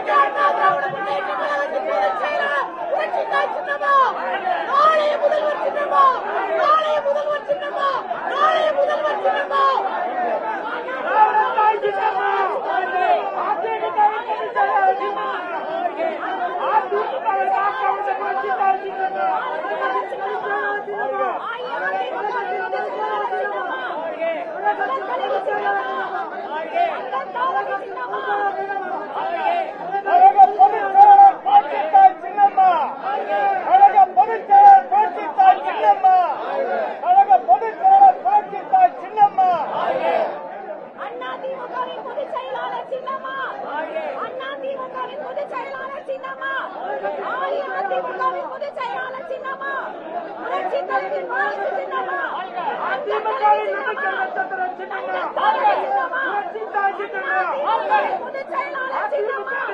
அனைத்து அண்ணா திராவிட முன்னேற்ற கழகத்தின் பொதுச் செயலாளர் புரட்சித்தாய் சின்னம்மா நாளைய முதல்வர் சின்னம்மா நாளைய முதல்வர் சின்னம்மா நாளைய முதல்வர் சின்னம்மா கழக பொதுச்செயலாளர் புரட்சித்தாய் சின்னம்மா கழக பொதுச்செயலாளர் புரட்சித்தாய் சின்னம்மா கழக பொதுச்செயலாளர் புரட்சித்தாய் சின்னம்மா அண்ணா திமுகவின் பொதுச் செயலாளர் சின்னம்மா அண்ணா திமுகவின் பொதுச் செயலாளர் சின்னம்மா அஇஅதிமுகவின் பொதுச் செயலாளர் சின்னம்மா புரட்சி தலைவர் வாரிசு சின்னம்மா அதிமுகவின் நம்பிக்கை நட்சத்திரம் சின்னம்மா புரட்சித்தாய் சின்னம்மா பொதுச் செயலாளர் சின்னம்மா அதிமுகவின்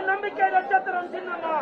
நம்பிக்கை நட்சத்திரம் சின்னம்மா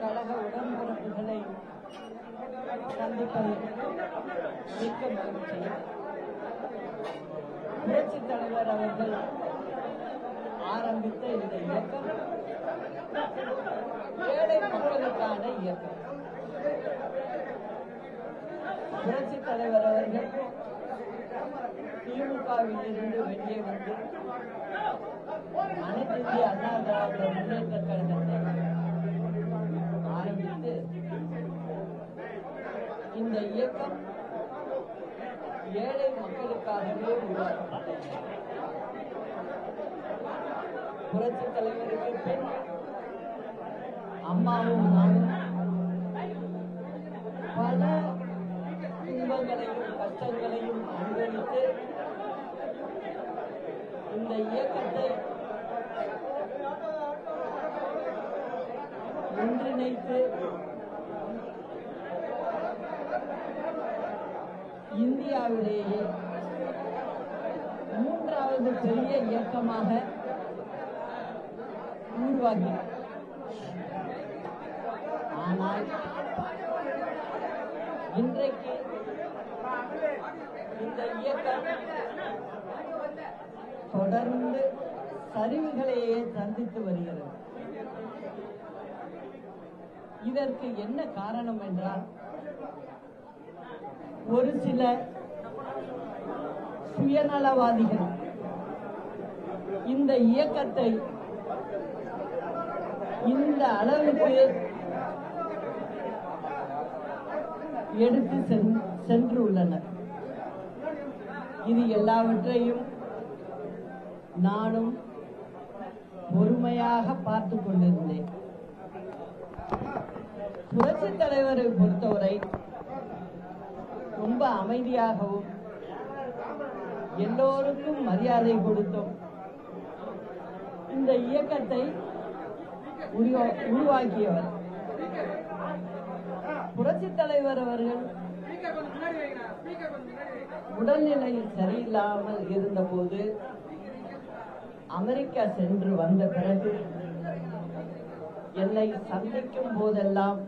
கழக உடன்பிறப்புகளை சந்திப்பதில் மிக்க மகிழ்ச்சி புரட்சித் தலைவர் அவர்கள் ஆரம்பித்த இந்த இயக்கம் ஏழை மக்களுக்கான இயக்கம். புரட்சி தலைவர் அவர்கள் திமுகவில் இருந்து வெளியே வந்து அனைத்து இந்திய அண்ணா திராவிட முன்னேற்ற கழகத்தை ஆரம்பித்து இந்த இயக்கம் ஏழை மக்களுக்காகவே உருவாக்கப்பட்டது. புரட்சி தலைவருக்கு பின் அம்மாவும் நானும். பல துன்பங்களையும் கஷ்டங்களையும் அனுபவித்து இந்த இயக்கத்தை ஒன்றிணைத்து இந்தியாவிலேயே மூன்றாவது பெரிய இயக்கமாக உருவாகி ஆனால் இன்றைக்கு இந்த இயக்கம் தொடர்ந்து சரிவுகளையே சந்தித்து வருகிறது. இதற்கு என்ன காரணம் என்றால் ஒரு சில சுயநலவாதிகள் இந்த இயக்கத்தை இந்த அளவுக்கு எடுத்து சென்று சென்றுள்ளனர். இது எல்லாவற்றையும் நானும் பொறுமையாக பார்த்து கொண்டிருந்தேன். புரட்சி தலைவரை பொறுத்தவரை ரொம்ப அமைதியாகவும் எல்லோருக்கும் மரியாதை கொடுத்தும் இந்த இயக்கத்தை உருவா- உருவாக்கியவர். புரட்சி தலைவர் அவர்கள் உடல்நிலை சரியில்லாமல் இருந்தபோது அமெரிக்கா சென்று வந்த பிறகு என்னை சந்திக்கும் போதெல்லாம்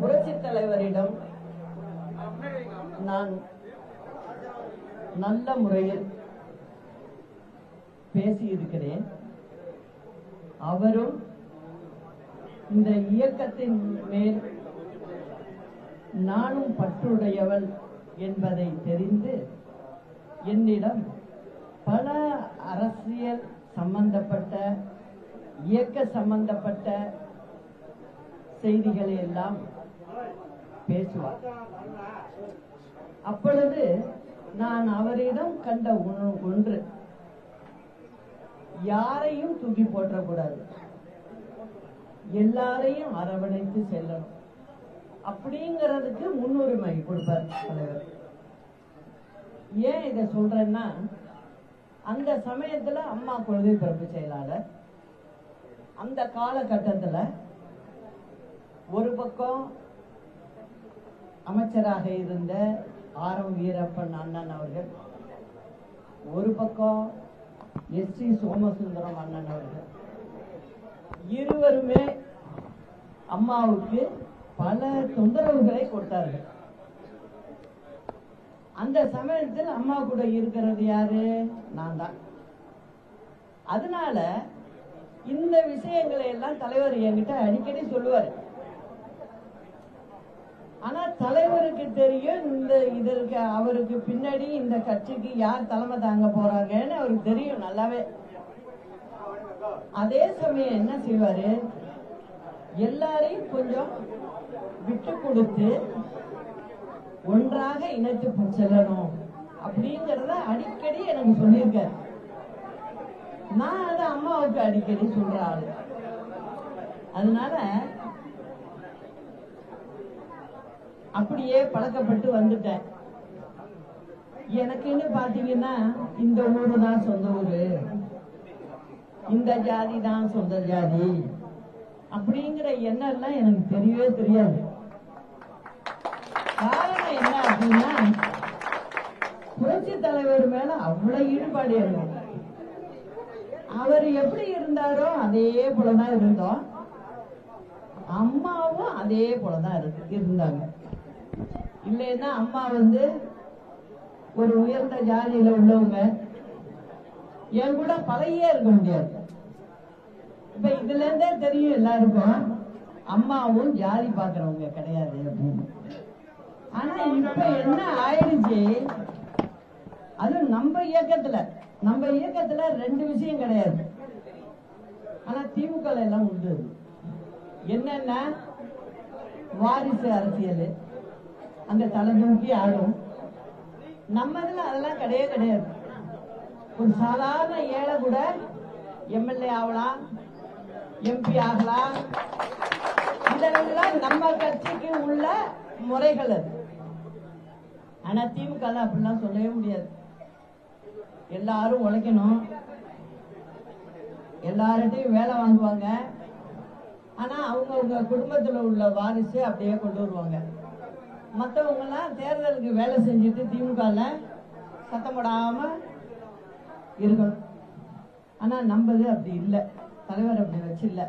புரட்சி தலைவரிடம் நான் நல்ல முறையில் பேசியிருக்கிறேன். அவரும் இந்த இயக்கத்தின் மேல் நானும் பற்றுடையவள் என்பதை தெரிந்து என்னிடம் பல அரசியல் சம்பந்தப்பட்ட இயக்க சம்பந்தப்பட்ட செய்திகளை எல்லாம் பேசுவார். அப்பொழுது நான் அவரிடம் கண்ட ஒன்று யாரையும் தூக்கி போற்றக்கூடாது. எல்லாரையும் அரவணைத்து செல்லணும். அப்படிங்கிறதுக்கு முன்னுரிமை கொடுப்பார் தலைவர். ஏன் இதை சொல்றேன்னா அந்த சமயத்துல அம்மா கொள்கை பிறப்பு செயலாளர். அந்த காலகட்டத்துல ஒரு பக்கம் அமைச்சராக இருந்த ஆர் எம் வீரப்பன் அண்ணன் அவர்கள் ஒரு பக்கம் எஸ் சி சோமசுந்தரம் அண்ணன் அவர்கள். இருவருமே அம்மாவுக்கு பல தொந்தரவுகளை கொடுத்தார்கள். அந்த சமயத்தில் அம்மா கூட இருக்கிறது யாரு? நான் தான். அதனால இந்த விஷயங்களை எல்லாம் தலைவர் என்கிட்ட அடிக்கடி சொல்லுவாரு. ஆனா தலைவருக்கு தெரியும் இந்த இதற்கு அவருக்கு பின்னாடி இந்த கட்சிக்கு யார் தலைமை தாங்க போறாங்கன்னு அவருக்கு தெரியும் நல்லாவே. அதே சமயம் என்ன செய்வாரு? எல்லாரையும் கொஞ்சம் விட்டு கொடுத்து ஒன்றாக இணைத்து செல்லணும் அப்படிங்கறத அடிக்கடி எனக்கு சொல்லியிருக்காரு. நான் அதை அம்மாவுக்கு அடிக்கடி சொல்ற ஆளு. அதனால அப்படியே பழக்கப்பட்டு வந்துட்டேன். எனக்குன்னு பாத்தீங்கன்னா இந்த ஊரு தான் சொந்த ஊரு. இந்த ஜாதி தான் சொந்த ஜாதி. அப்படிங்கிற எண்ணம் எல்லாம் எனக்கு தெரியவே தெரியாது. காரணம் என்ன அப்படின்னா புரட்சி தலைவர் மேல அவ்வளவு ஈடுபாடு இருக்கும் அவர் எப்படி இருந்தாரோ அதே போலதான் இருந்தோம். அம்மாவும் அதே போலதான் இருக்கு இருந்தாங்க. இல்லைன்னா அம்மா வந்து ஒரு உயர்ந்த ஜாதியில உள்ளவங்க. என் கூட பழகியே இருக்க முடியாது. இப்ப இதுல இருந்தே தெரியும் எல்லாருக்கும். அம்மாவும் ஜாதி பாக்குறவங்க கிடையாது அப்படின்னு. ஆனா இப்ப என்ன ஆயிடுச்சு? அது நம்ம இயக்கத்துல நம்ம இயக்கத்துல ரெண்டு விஷயம் கிடையாது. ஆனா திமுக எல்லாம் உண்டு. என்னன்னா வாரிசு அரசியல். அந்த தலை தூக்கி ஆடும் நம்ம இதுல அதெல்லாம் கிடையவே கிடையாது. ஒரு சாதாரண ஏழை கூட எம்எல்ஏ ஆகலாம் எம்பி ஆகலாம் இதெல்லாம் நம்ம கட்சிக்கு உள்ள முறைகள் அது. ஆனா திமுக அப்படிலாம் சொல்லவே முடியாது. எல்லாரும் உழைக்கணும். எல்லார்கிட்டையும் வேலை வாங்குவாங்க. ஆனா அவங்க அவங்க குடும்பத்துல உள்ள வாரிசு அப்படியே கொண்டு வருவாங்க. மற்றவங்கெல்லாம் தேர்தலுக்கு வேலை செஞ்சுட்டு திமுக சத்தம் போடாம இருக்கணும். ஆனா நம்பது அப்படி இல்லை. தலைவர் அப்படி வச்சில்ல.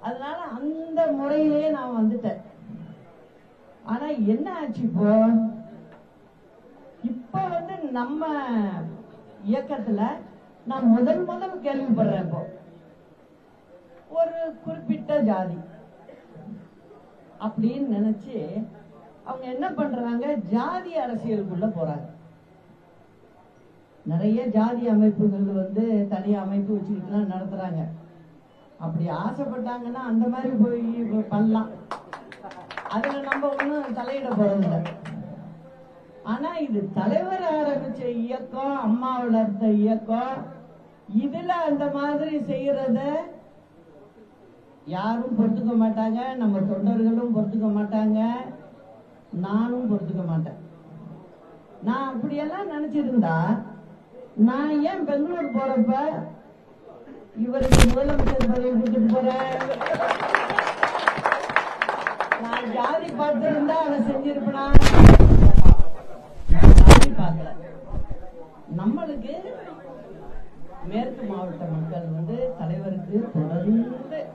அதனால அந்த முறையிலேயே நான் வந்துட்டேன். ஆனா என்ன ஆச்சு இப்போ? இப்ப வந்து நம்ம இயக்கத்துல நான் முதல் முதல் கேள்விப்படுறேன் இப்போ. ஒரு குறிப்பிட்ட ஜாதி. அப்படின்னு நினைச்சு அவங்க என்ன பண்றாங்க? ஜாதி அரசியலுக்குள்ள போறாங்க. நிறைய ஜாதி அமைப்புகள் வந்து தனி அமைப்பு வச்சுக்கிட்டுலாம் நடத்துறாங்க. அப்படி ஆசைப்பட்டாங்கன்னா அந்த மாதிரி போய் பண்ணலாம். அதுல நம்ம ஒண்ணும் தலையிட போறதில்ல ஆனா இது தலைவர் ஆரம்பிச்ச இயக்கம் அம்மா வளர்த்த இயக்கம் இதுல அந்த மாதிரி செய்யறத யாரும் பொறுத்துக்க மாட்டாங்க. நம்ம தொண்டர்களும் பொறுத்துக்க மாட்டாங்க. நானும் பொறுத்துக்க மாட்டேன். நான் அப்படியெல்லாம் நினைச்சிருந்தா நான் ஏன் பெங்களூர் போறப்ப? இவருக்கு முதலமைச்சர் பதவி கொடுத்துட்டு போறேன். நான் ஜாதி பார்த்திருந்தா அதை செஞ்சிருப்பனா? நான் ஜாதி பார்க்கல. நம்மளுக்கு மேற்கு மாவட்ட மக்கள் வந்து தலைவருக்கு தொடர்ந்து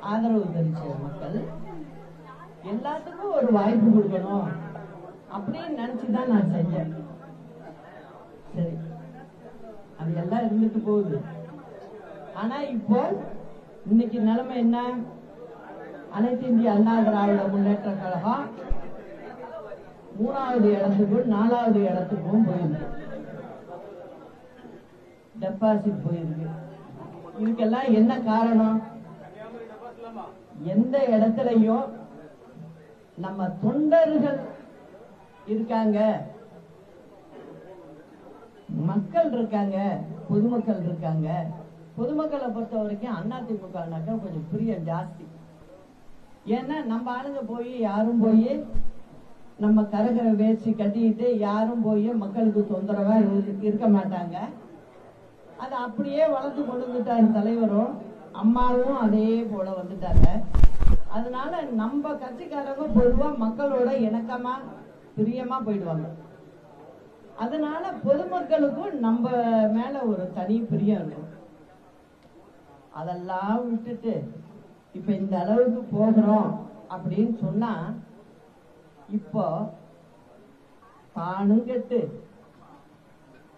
ஆதரவு தெரிவிச்ச மக்கள் எல்லாத்துக்கும் ஒரு வாய்ப்பு கொடுக்கணும் அப்படின்னு நினைச்சுதான் நான் செஞ்சேன். சரி. அது எல்லாம் இருந்துட்டு போகுது. ஆனா இப்போ இன்னைக்கு நிலைமை என்ன? அனைத்து இந்திய அண்ணா திராவிட முன்னேற்ற கழகம் மூணாவது இடத்துக்கும் நாலாவது இடத்துக்கும் போயிருக்கு. டெபாசிட் போயிருக்கு. இதுக்கெல்லாம் என்ன காரணம்? எந்த இடத்துலயும் நம்ம தொண்டர்கள் இருக்காங்க. மக்கள் இருக்காங்க பொதுமக்கள் இருக்காங்க. பொதுமக்களை பொறுத்த வரைக்கும் அதிமுகனாக்கா கொஞ்சம் பிரியம் ஜாஸ்தி. ஏன்னா நம்ம ஆளுங்க போய் யாரும் போய் நம்ம கரகர வேஷ்டி கட்டிக்கிட்டு யாரும் போய் மக்களுக்கு தொந்தரவா இருக்க மாட்டாங்க. அது அப்படியே வளர்த்து கொண்டு வந்துட்டாரு தலைவரும் அம்மாவும் அதே போல வந்துட்டாங்க. அதனால நம்ம கட்சிக்காரங்க பொதுவா மக்களோட இணக்கமா பிரியமா போயிடுவாங்க. அதனால பொதுமக்களுக்கும் நம்ம மேல ஒரு தனி பிரியம் இருக்கும். அதெல்லாம் விட்டுட்டு இப்ப இந்த அளவுக்கு போகிறோம் அப்படின்னு சொன்னா இப்போ தானும் கெட்டு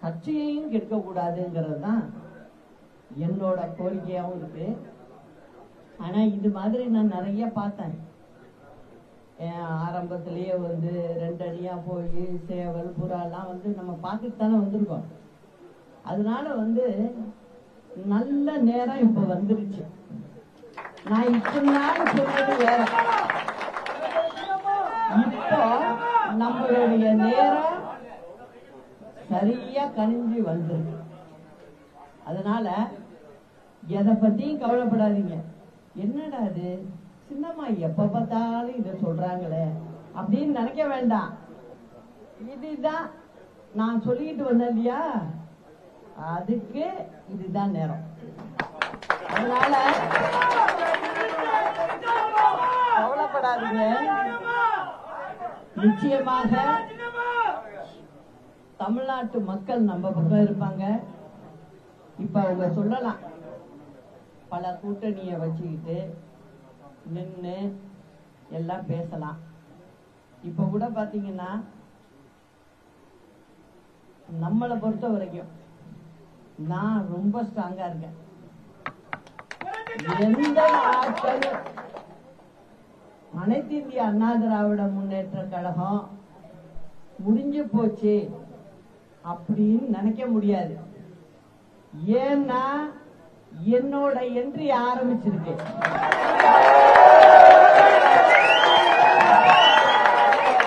கட்சியையும் கெடுக்க கூடாதுங்கிறது தான் என்னோட கோரிக்கையாகவும் இருக்கு. ஆனா இது மாதிரி நான் நிறைய பார்த்தேன். என் வந்து ரெண்டு அடியா போய் சேவல் புறாலாம் வந்து நம்ம பார்த்துட்டு தானே வந்திருக்கோம். அதனால வந்து நல்ல நேரம் இப்ப வந்துருச்சு. நான் இத்தனை நாள் சொன்னது வேற. இப்போ நம்மளுடைய நேரம் சரியா கணிஞ்சு வந்துருக்கு. அதனால எதை பத்தியும் கவலைப்படாதீங்க. என்னடா இது? சின்னம்மா எப்ப பார்த்தாலும் இதை சொல்றாங்களே. அப்படின்னு நினைக்க வேண்டாம். இதுதான் நான் சொல்லிட்டு வந்தேன் இல்லையா? அதுக்கு இதுதான் நேரம். அதனால கவலைப்படாதீங்க. நிச்சயமாக தமிழ்நாட்டு மக்கள் நம்ம பக்கம் இருப்பாங்க. இப்ப அவங்க சொல்லலாம். பல கூட்டணியை வச்சுக்கிட்டு நின்று எல்லாம் பேசலாம். இப்ப கூட பாத்தீங்கன்னா நம்மளை பொறுத்த வரைக்கும் நான் ரொம்ப ஸ்ட்ராங்கா இருக்கேன். எந்த ஆட்களும் அனைத்து இந்திய அண்ணா திராவிட முன்னேற்ற கழகம் முடிஞ்சு போச்சு அப்படின்னு நினைக்க முடியாது. ஏன்னா என்னோட என்ட்ரி ஆரம்பிச்சிருக்கு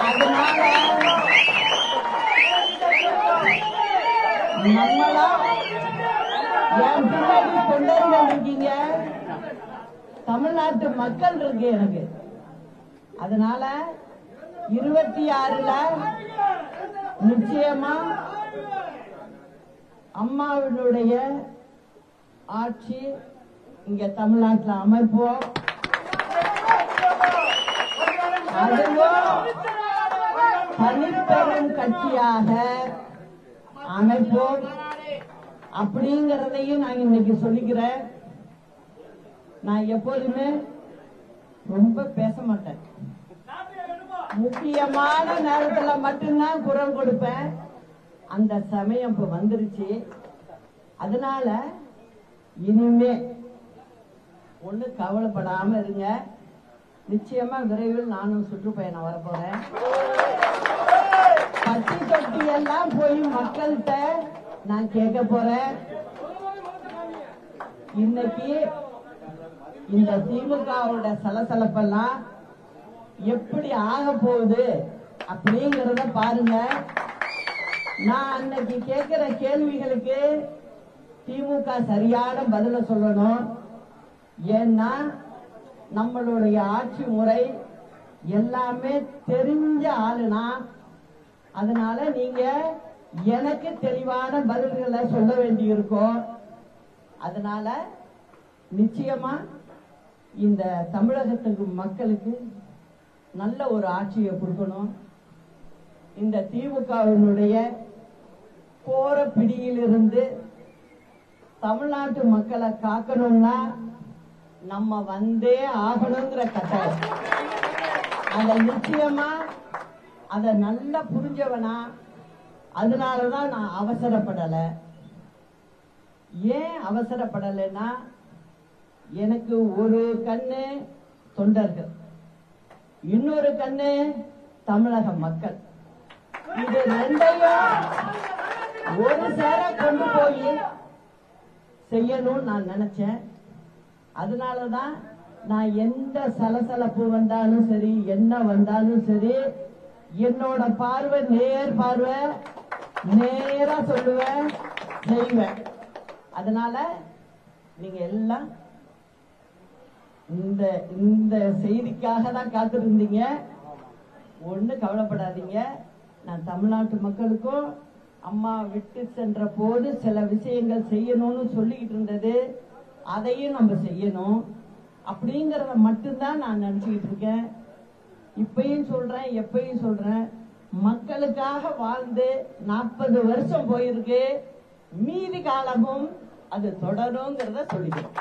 அதனால நம்மளா என் பின்னாடி தொண்டர்கள் இருக்கீங்க தமிழ்நாட்டு மக்கள் இருக்கு எனக்கு. அதனால இருபத்தி ஆறுல நிச்சயமா அம்மாவினுடைய ஆட்சி இங்க தமிழ்நாட்டில் அமைப்போம். அதுவும் தனிப்பெரும் கட்சியாக அமைப்போம். அப்படிங்கறதையும் நான் இன்னைக்கு சொல்லிக்கிறேன். நான் எப்போதுமே ரொம்ப பேச மாட்டேன் முக்கியமான நேரத்துல மட்டும்தான் குரல் கொடுப்பேன். அந்த சமயம் இப்ப வந்துருச்சு. அதனால இனிமே ஒண்ணு கவலைப்படாம இருங்க. நிச்சயமா விரைவில் நானும் சுற்றுப்பயணம் வரப்போறேன். பட்டி தொட்டி எல்லாம் போய் மக்கள்கிட்ட நான் கேட்க போறேன். இன்னைக்கு இந்த திமுகவோட சலசலப்பெல்லாம் எப்படி ஆக போகுது அப்படிங்கறத பாருங்க. நான் அன்னைக்கு கேட்கிற கேள்விகளுக்கு திமுக சரியான பதில சொல்லணும். ஏன்னா நம்மளுடைய ஆட்சி முறை எல்லாமே தெரிஞ்ச ஆளுனா அதனால நீங்க எனக்கு தெளிவான பதில்களை சொல்ல வேண்டியிருக்கும். அதனால நிச்சயமா இந்த தமிழகத்துக்கு மக்களுக்கு நல்ல ஒரு ஆட்சியை கொடுக்கணும். இந்த திமுகவினுடைய போற பிடியிலிருந்து தமிழ்நாட்டு மக்களை காக்கணும்னா நம்ம வந்தே ஆகணுங்கிற கட்டாயம் அத நிச்சயமா அத நல்லா புரிஞ்சவனா அதனாலதான் நான் அவசரப்படலை. ஏன் அவசரப்படலைன்னா எனக்கு ஒரு கண்ணு தொண்டர்கள். இன்னொரு கண்ணு தமிழக மக்கள். இது ரெண்டையும் ஒரு சேர கொண்டு போய் செய்யணும்னு நான் நினைச்சேன். அதனாலதான் நான் எந்த சலசலப்பு வந்தாலும் சரி என்ன வந்தாலும் சரி என்னோட பார்வை நேர் பார்வை நேரா சொல்லுவேன் செய்வேன். அதனால நீங்க எல்லாம் இந்த இந்த செய்திக்காக தான் காத்திருந்தீங்க. ஒண்ணு கவலைப்படாதீங்க. நான் தமிழ்நாட்டு மக்களுக்கும் அம்மா விட்டு சென்ற போது சில விஷயங்கள் செய்யணும்னு சொல்லிக்கிட்டு இருந்தது. அதையும் நம்ம செய்யணும். அப்படிங்கறத மட்டும்தான் நான் நினைச்சுக்கிட்டு இருக்கேன். இப்பயும் சொல்றேன் எப்பயும் சொல்றேன். மக்களுக்காக வாழ்ந்து நாற்பது வருஷம் போயிருக்கு. மீதி காலமும் அது தொடருங்கிறத சொல்லிக்கிறேன்.